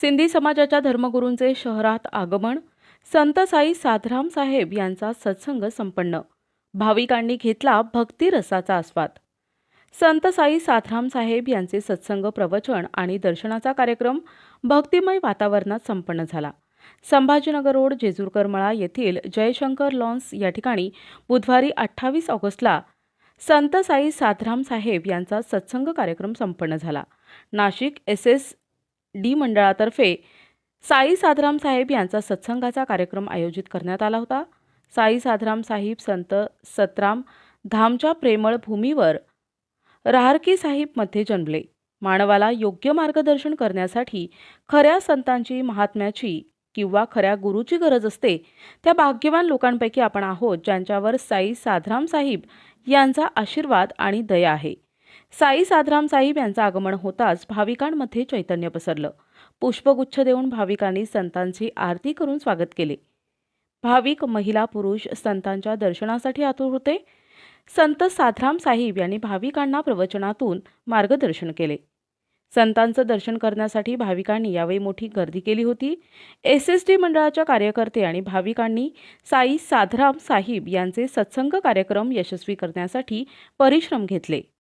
सिंधी समाजाच्या धर्मगुरूंचे शहरात आगमन संत साई साधराम साहेब यांचा सत्संग संपन्न. भाविकांनी घेतला भक्तिरसाचा आस्वाद. संत साई साधराम साहेब यांचे सत्संग प्रवचन आणि दर्शनाचा कार्यक्रम भक्तिमय वातावरणात संपन्न झाला. संभाजीनगर रोड जेजूरकर मळा येथील जयशंकर लॉन्स या ठिकाणी बुधवारी अठ्ठावीस ऑगस्टला संत साई साधराम साहेब यांचा सत्संग कार्यक्रम संपन्न झाला. नाशिक एस एस डी मंडळातर्फे साई साधराम साहेब यांचा सत्संगाचा कार्यक्रम आयोजित करण्यात आला होता. साई साधराम साहिब संत सतराम धामच्या प्रेमळ भूमीवर राहरकी साहिबमध्ये जन्मले. मानवाला योग्य मार्गदर्शन करण्यासाठी खऱ्या संतांची महात्म्याची किंवा खऱ्या गुरुची गरज असते त्या भाग्यवान लोकांपैकी आपण आहोत ज्यांच्यावर साई साधराम साहिब यांचा आशीर्वाद आणि दया आहे. साई साधराम साहिब यांचं आगमन होताच भाविकांमध्ये चैतन्य पसरलं. पुष्पगुच्छ देऊन भाविकांनी संतांची आरती करून स्वागत केले. भाविक महिला पुरुष संतांच्या दर्शनासाठी आतुर होते. संत साधराम साहिब यांनी भाविकांना प्रवचनातून मार्गदर्शन केले. संतांचं दर्शन करण्यासाठी भाविकांनी यावेळी मोठी गर्दी केली होती. एस एस टी मंडळाच्या कार्यकर्ते आणि भाविकांनी साई साधराम साहिब यांचे सत्संग कार्यक्रम यशस्वी करण्यासाठी परिश्रम घेतले.